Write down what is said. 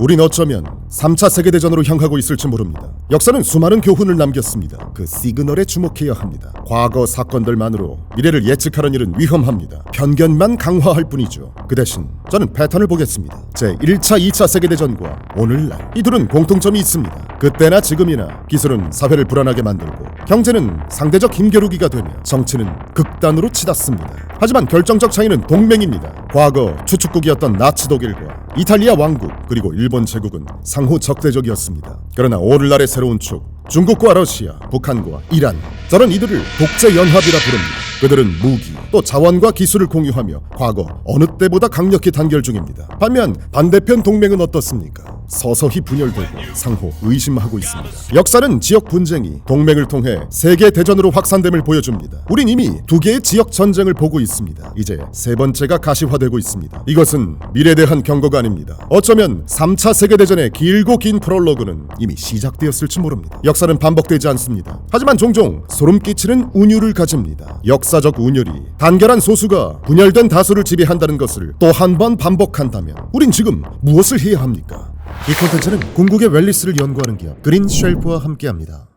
우린 어쩌면 3차 세계대전으로 향하고 있을지 모릅니다. 역사는 수많은 교훈을 남겼습니다. 그 시그널에 주목해야 합니다. 과거 사건들만으로 미래를 예측하는 일은 위험합니다. 편견만 강화할 뿐이죠. 그 대신 저는 패턴을 보겠습니다. 제 1차, 2차 세계대전과 오늘날 이 둘은 공통점이 있습니다. 그때나 지금이나 기술은 사회를 불안하게 만들고 경제는 상대적 힘겨루기가 되며 정치는 극단으로 치닫습니다. 하지만 결정적 차이는 동맹입니다. 과거 추축국이었던 나치 독일과 이탈리아 왕국 그리고 일본 제국은 상호 적대적이었습니다. 그러나 오늘날의 새로운 축 중국과 러시아, 북한과 이란 저는 이들을 독재 연합이라 부릅니다. 그들은 무기 또 자원과 기술을 공유하며 과거 어느 때보다 강력히 단결 중입니다. 반면 반대편 동맹은 어떻습니까? 서서히 분열되고 상호 의심하고 있습니다. 역사는 지역 분쟁이 동맹을 통해 세계 대전으로 확산됨을 보여줍니다. 우린 이미 두 개의 지역 전쟁을 보고 있습니다. 이제 세 번째가 가시화되고 있습니다. 이것은 미래에 대한 경고가 아닙니다. 어쩌면 3차 세계 대전의 길고 긴 프롤로그는 이미 시작되었을지 모릅니다. 역사는 반복되지 않습니다. 하지만 종종 소름 끼치는 운율을 가집니다. 역사적 운율이 단결한 소수가 분열된 다수를 지배한다는 것을 또 한 번 반복한다면 우린 지금 무엇을 해야 합니까? 이 콘텐츠는 궁극의 웰리스를 연구하는 기업 그린 쉘프와 함께합니다.